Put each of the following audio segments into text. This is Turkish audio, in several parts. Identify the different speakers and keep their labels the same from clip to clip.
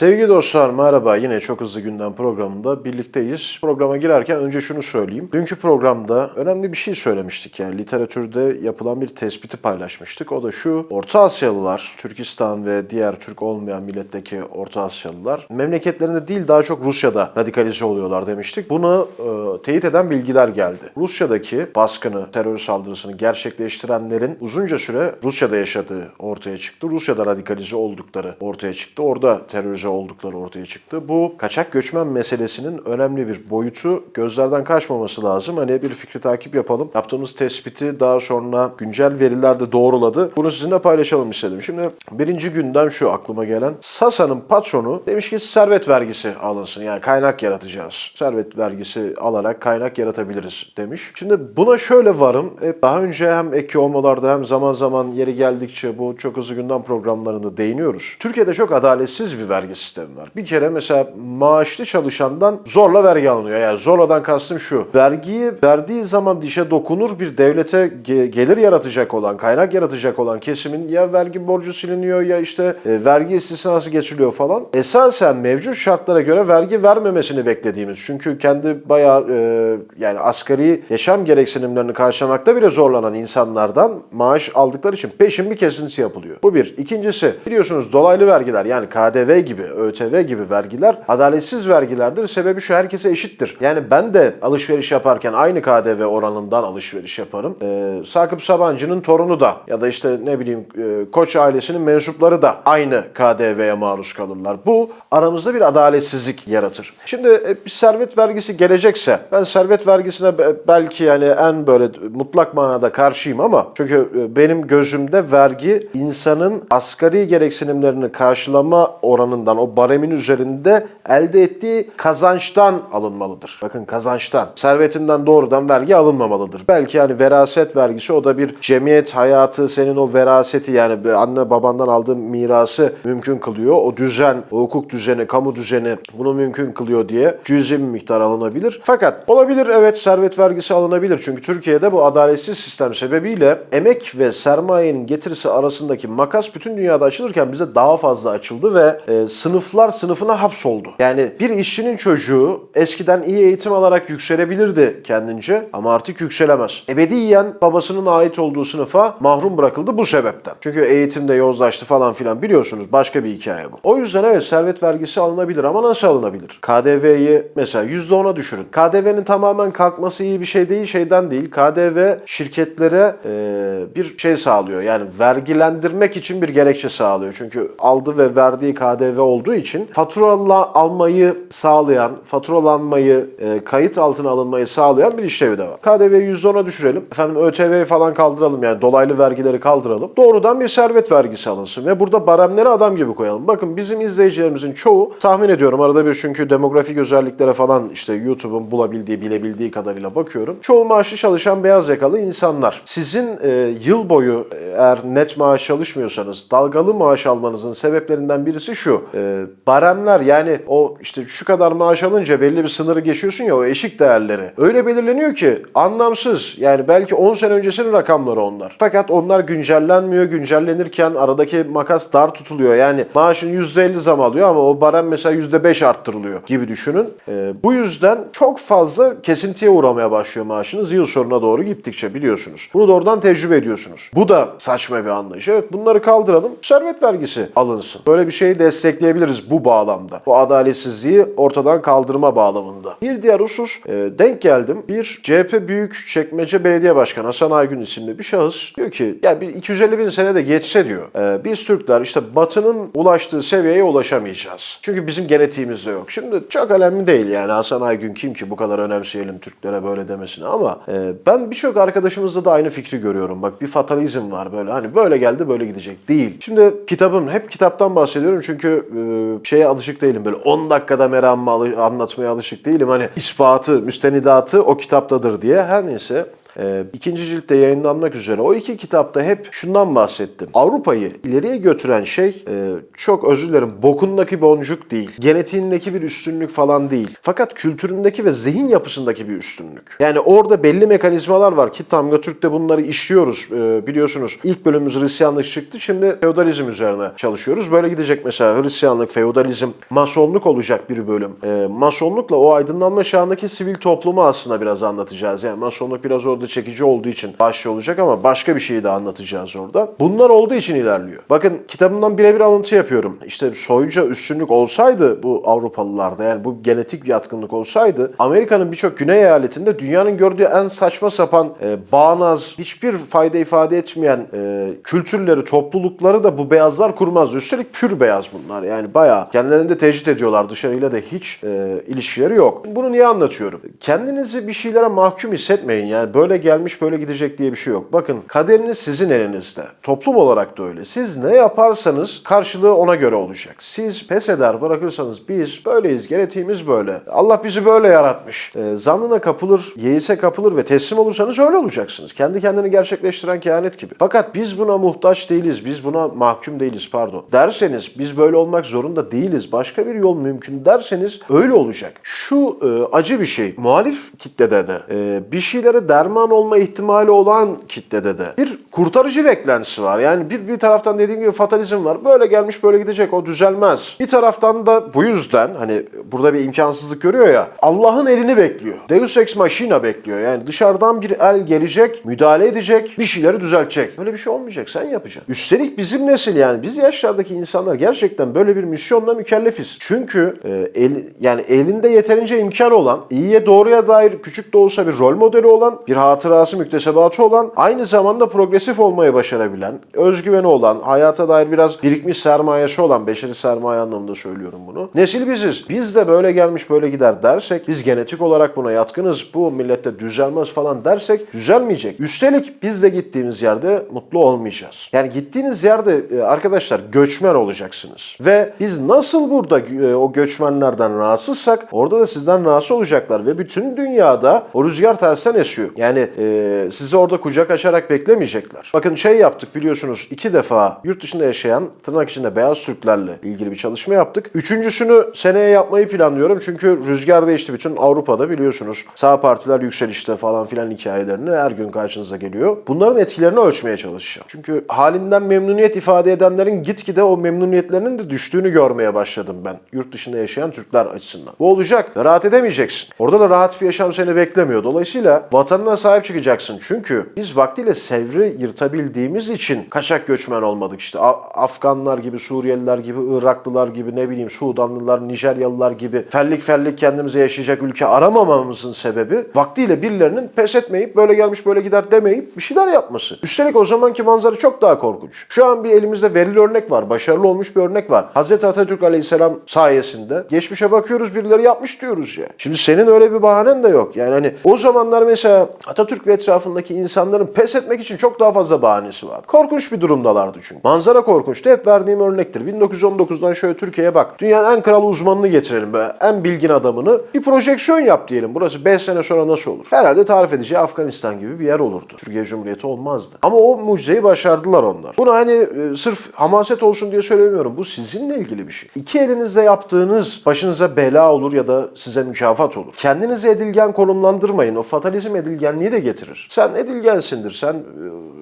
Speaker 1: Sevgili dostlar merhaba. Yine çok hızlı gündem programında birlikteyiz. Programa girerken önce şunu söyleyeyim. Dünkü programda önemli bir şey söylemiştik. Yani literatürde yapılan bir tespiti paylaşmıştık. O da şu. Orta Asyalılar, Türkistan ve diğer Türk olmayan milletteki Orta Asyalılar memleketlerinde değil daha çok Rusya'da radikalize oluyorlar demiştik. Bunu e, teyit eden bilgiler geldi. Rusya'daki baskını, terör saldırısını gerçekleştirenlerin uzunca süre Rusya'da yaşadığı ortaya çıktı. Rusya'da radikalize oldukları ortaya çıktı. Orada terörize oldukları ortaya çıktı. Bu kaçak göçmen meselesinin önemli bir boyutu gözlerden kaçmaması lazım. Hani bir fikri takip yapalım. Yaptığımız tespiti daha sonra güncel veriler de doğruladı. Bunu sizinle paylaşalım istedim. Şimdi birinci gündem şu aklıma gelen. Sasa'nın patronu demiş ki servet vergisi alınsın. Yani kaynak yaratacağız. Servet vergisi alarak kaynak yaratabiliriz demiş. Şimdi buna şöyle varım. E, Daha önce hem ek olmalarda hem zaman zaman yeri geldikçe bu çok hızlı gündem programlarında değiniyoruz. Türkiye'de çok adaletsiz bir vergi sistemi var. Bir kere mesela maaşlı çalışandan zorla vergi alınıyor. Yani zorladan kastım şu. Vergiyi verdiği zaman dişe dokunur bir devlete ge- gelir yaratacak olan, kaynak yaratacak olan kesimin ya vergi borcu siliniyor ya işte e, vergi istisnası geçiliyor falan. Esasen mevcut şartlara göre vergi vermemesini beklediğimiz. Çünkü kendi bayağı e, yani asgari yaşam gereksinimlerini karşılamakta bile zorlanan insanlardan maaş aldıkları için peşin bir kesintisi yapılıyor. Bu bir. İkincisi biliyorsunuz dolaylı vergiler yani KDV gibi, ÖTV gibi vergiler adaletsiz vergilerdir. Sebebi şu herkese eşittir. Yani ben de alışveriş yaparken aynı KDV oranından alışveriş yaparım. Ee, Sakıp Sabancı'nın torunu da ya da işte ne bileyim e, Koç ailesinin mensupları da aynı KDV'ye maruz kalırlar. Bu aramızda bir adaletsizlik yaratır. Şimdi e, bir servet vergisi gelecekse ben servet vergisine be- belki yani en böyle mutlak manada karşıyım ama çünkü e, benim gözümde vergi insanın asgari gereksinimlerini karşılama oranından o baremin üzerinde elde ettiği kazançtan alınmalıdır. Bakın kazançtan. Servetinden doğrudan vergi alınmamalıdır. Belki yani veraset vergisi o da bir cemiyet hayatı senin o veraseti yani anne babandan aldığın mirası mümkün kılıyor. O düzen, o hukuk düzeni, kamu düzeni bunu mümkün kılıyor diye cüzi bir miktar alınabilir. Fakat olabilir evet servet vergisi alınabilir. Çünkü Türkiye'de bu adaletsiz sistem sebebiyle emek ve sermayenin getirisi arasındaki makas bütün dünyada açılırken bize daha fazla açıldı ve e, sınıflar sınıfına hapsoldu. Yani bir işçinin çocuğu eskiden iyi eğitim alarak yükselebilirdi kendince ama artık yükselemez. Ebediyen babasının ait olduğu sınıfa mahrum bırakıldı bu sebepten. Çünkü eğitimde yozlaştı falan filan biliyorsunuz başka bir hikaye bu. O yüzden evet servet vergisi alınabilir ama nasıl alınabilir? KDV'yi mesela %10'a düşürün. KDV'nin tamamen kalkması iyi bir şey değil şeyden değil. KDV şirketlere e, bir şey sağlıyor. Yani vergilendirmek için bir gerekçe sağlıyor. Çünkü aldı ve verdiği KDV olduğu için faturala almayı sağlayan, faturalanmayı, e, kayıt altına alınmayı sağlayan bir işlevi de var. KDV'yi %10'a düşürelim. Efendim ÖTV'yi falan kaldıralım yani dolaylı vergileri kaldıralım. Doğrudan bir servet vergisi alınsın ve burada baremleri adam gibi koyalım. Bakın bizim izleyicilerimizin çoğu tahmin ediyorum arada bir çünkü demografik özelliklere falan işte YouTube'un bulabildiği, bilebildiği kadarıyla bakıyorum. Çoğu maaşlı çalışan beyaz yakalı insanlar. Sizin e, yıl boyu e, eğer net maaş çalışmıyorsanız dalgalı maaş almanızın sebeplerinden birisi şu. E, baremler yani o işte şu kadar maaş alınca belli bir sınırı geçiyorsun ya o eşik değerleri. Öyle belirleniyor ki anlamsız. Yani belki 10 sene öncesinin rakamları onlar. Fakat onlar güncellenmiyor. Güncellenirken aradaki makas dar tutuluyor. Yani maaşın %50 zam alıyor ama o barem mesela %5 arttırılıyor gibi düşünün. E, bu yüzden çok fazla kesintiye uğramaya başlıyor maaşınız yıl sonuna doğru gittikçe biliyorsunuz. Bunu doğrudan tecrübe ediyorsunuz. Bu da saçma bir anlayış. Evet bunları kaldıralım. Servet vergisi alınsın. Böyle bir şeyi destekleyebiliriz bu bağlamda. Bu adaletsizliği ortadan kaldırma bağlamında. Bir diğer husus e, denk geldim. Bir CHP Büyükçekmece Belediye Başkanı Hasan Aygün isimli bir şahıs diyor ki ya bir 250 bin sene de geçse diyor. e, biz Türkler işte Batı'nın ulaştığı seviyeye ulaşamayacağız. Çünkü bizim genetiğimizde yok. Şimdi çok önemli değil yani Hasan Aygün kim ki bu kadar önemseyelim Türklere böyle demesini ama e, ben birçok arkadaşımızda da aynı fikri görüyorum. Bak bir fatalizm var böyle hani böyle geldi böyle gidecek değil. Şimdi kitabım hep kitaptan bahsediyorum çünkü e, şeye alışık değilim böyle 10 dakikada meramımı anlatmaya alışık değilim. Hani ispatı, müstenidatı o kitaptadır diye her neyse. E, ikinci ciltte yayınlanmak üzere. O iki kitapta hep şundan bahsettim. Avrupa'yı ileriye götüren şey e, çok özür dilerim bokundaki boncuk değil. Genetiğindeki bir üstünlük falan değil. Fakat kültüründeki ve zihin yapısındaki bir üstünlük. Yani orada belli mekanizmalar var ki Tamga Türk'te bunları işliyoruz. E, biliyorsunuz ilk bölümümüz Hristiyanlık çıktı. Şimdi feodalizm üzerine çalışıyoruz. Böyle gidecek mesela Hristiyanlık, feodalizm, masonluk olacak bir bölüm. E, masonlukla o aydınlanma çağındaki sivil toplumu aslında biraz anlatacağız. Yani masonluk biraz orada çekici olduğu için başlı olacak ama başka bir şeyi de anlatacağız orada. Bunlar olduğu için ilerliyor. Bakın kitabımdan birebir alıntı yapıyorum. İşte soyuca üstünlük olsaydı bu Avrupalılarda yani bu genetik yatkınlık olsaydı Amerika'nın birçok güney eyaletinde dünyanın gördüğü en saçma sapan e, bağnaz, hiçbir fayda ifade etmeyen e, kültürleri, toplulukları da bu beyazlar kurmaz. Üstelik pür beyaz bunlar. Yani bayağı kendilerinde tecrit ediyorlar. Dışarıyla da hiç e, ilişkileri yok. Bunu niye anlatıyorum? Kendinizi bir şeylere mahkum hissetmeyin. Yani böyle gelmiş böyle gidecek diye bir şey yok. Bakın kaderiniz sizin elinizde. Toplum olarak da öyle. Siz ne yaparsanız karşılığı ona göre olacak. Siz pes eder bırakırsanız biz böyleyiz. Genetiğimiz böyle. Allah bizi böyle yaratmış. E, zannına kapılır, yeise kapılır ve teslim olursanız öyle olacaksınız. Kendi kendini gerçekleştiren kehanet gibi. Fakat biz buna muhtaç değiliz. Biz buna mahkum değiliz pardon. Derseniz biz böyle olmak zorunda değiliz. Başka bir yol mümkün derseniz öyle olacak. Şu e, acı bir şey. Muhalif kitlede de e, bir şeylere derman olma ihtimali olan kitlede de. Bir kurtarıcı beklentisi var. Yani bir, bir taraftan dediğim gibi fatalizm var. Böyle gelmiş böyle gidecek o düzelmez. Bir taraftan da bu yüzden hani burada bir imkansızlık görüyor ya Allah'ın elini bekliyor. Deus ex machina bekliyor. Yani dışarıdan bir el gelecek, müdahale edecek, bir şeyleri düzeltecek. Böyle bir şey olmayacak. Sen yapacaksın. Üstelik bizim nesil yani biz yaşlardaki insanlar gerçekten böyle bir misyonla mükellefiz. Çünkü e, el, yani elinde yeterince imkan olan, iyiye doğruya dair küçük de olsa bir rol modeli olan, bir hatırası müktesebatı olan, aynı zamanda progresif olmayı başarabilen, özgüveni olan, hayata dair biraz birikmiş sermayesi olan, beşeri sermaye anlamında söylüyorum bunu. Nesil biziz. Biz de böyle gelmiş böyle gider dersek, biz genetik olarak buna yatkınız, bu millette düzelmez falan dersek düzelmeyecek. Üstelik biz de gittiğimiz yerde mutlu olmayacağız. Yani gittiğiniz yerde e, arkadaşlar göçmen olacaksınız. Ve biz nasıl burada e, o göçmenlerden rahatsızsak orada da sizden rahatsız olacaklar ve bütün dünyada o rüzgar tersten esiyor. Yani e, sizi orada kucak açarak beklemeyecekler. Bakın şey yaptık biliyorsunuz iki defa yurt dışında yaşayan tırnak içinde beyaz Türklerle ilgili bir çalışma yaptık. Üçüncüsünü seneye yapmayı planlıyorum çünkü rüzgar değişti bütün Avrupa'da biliyorsunuz. Sağ partiler yükselişte falan filan hikayelerini her gün karşınıza geliyor. Bunların etkilerini ölçmeye çalışacağım. Çünkü halinden memnuniyet ifade edenlerin gitgide o memnuniyetlerinin de düştüğünü görmeye başladım ben. Yurt dışında yaşayan Türkler açısından. Bu olacak. Rahat edemeyeceksin. Orada da rahat bir yaşam seni beklemiyor. Dolayısıyla vatanına sahip çıkacaksın. Çünkü biz vaktiyle sevri yırtabildiğimiz için kaçak göçmen olmadık. İşte Afganlar gibi, Suriyeliler gibi, Iraklılar gibi, ne bileyim Sudanlılar, Nijeryalılar gibi fellik fellik kendimize yaşayacak ülke aramamamızın sebebi vaktiyle birilerinin pes etmeyip böyle gelmiş böyle gider demeyip bir şeyler yapması. Üstelik o zamanki manzara çok daha korkunç. Şu an bir elimizde verili örnek var. Başarılı olmuş bir örnek var. Hazreti Atatürk Aleyhisselam sayesinde geçmişe bakıyoruz birileri yapmış diyoruz ya. Şimdi senin öyle bir bahanen de yok. Yani hani o zamanlar mesela Atatürk ve etrafındaki insanların pes etmek için çok daha fazla bahanesi var. Korkunç bir durumdalardı çünkü. Manzara korkunçtu. Hep verdiğim örnektir. 1919'dan şöyle Türkiye'ye bak. Dünyanın en kral uzmanını getirelim be. En bilgin adamını. Bir projeksiyon yap diyelim. Burası 5 sene sonra nasıl olur? Herhalde tarif edeceği Afganistan gibi bir yer olurdu. Türkiye Cumhuriyeti olmazdı. Ama o mucizeyi başardılar onlar. Bunu hani e, sırf hamaset olsun diye söylemiyorum. Bu sizinle ilgili bir şey. İki elinizle yaptığınız başınıza bela olur ya da size mükafat olur. Kendinizi edilgen konumlandırmayın. O fatalizm edilgenliği de getirir. Sen edilgensindir. Sen e,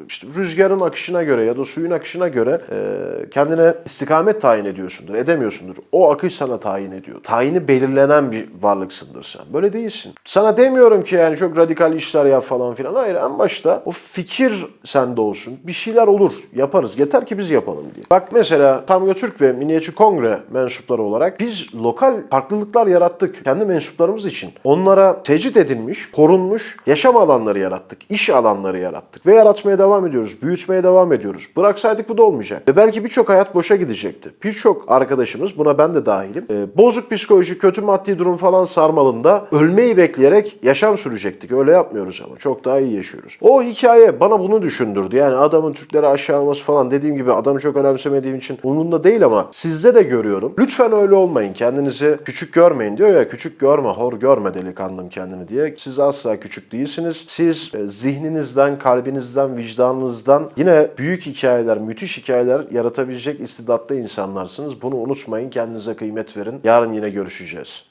Speaker 1: işte rüzgarın akışına göre ya da suyun akışına göre e, kendine istikamet tayin ediyorsundur. Edemiyorsundur. O akış sana tayin ediyor. Tayini belirlenen bir varlıksındır sen. Böyle değilsin. Sana demiyorum ki yani çok radikal işler yap falan filan. Hayır en başta o fikir sende olsun. Bir şeyler olur. Yaparız. Yeter ki biz yapalım diye. Bak mesela Tamga Türk ve Milliyetçi Kongre mensupları olarak biz lokal farklılıklar yarattık. Kendi mensuplarımız için. Onlara tecrit edilmiş, korunmuş yaşam alanları yarattık. iş alanları yarattık. Ve yaratmaya devam devam ediyoruz. Büyütmeye devam ediyoruz. Bıraksaydık bu da olmayacak. Ve belki birçok hayat boşa gidecekti. Birçok arkadaşımız buna ben de dahilim. e, bozuk psikoloji, kötü maddi durum falan sarmalında ölmeyi bekleyerek yaşam sürecektik. Öyle yapmıyoruz ama. Çok daha iyi yaşıyoruz. O hikaye bana bunu düşündürdü. Yani adamın Türkleri aşağı alması falan dediğim gibi adamı çok önemsemediğim için umurumda değil ama sizde de görüyorum. Lütfen öyle olmayın. Kendinizi küçük görmeyin diyor ya küçük görme, hor görme delikanlım kendini diye. Siz asla küçük değilsiniz. Siz e, zihninizden, kalbinizden, vicdanınızdan yine büyük hikayeler, müthiş hikayeler yaratabilecek istidatlı insanlarsınız. Bunu unutmayın. Kendinize kıymet verin. Yarın yine görüşeceğiz.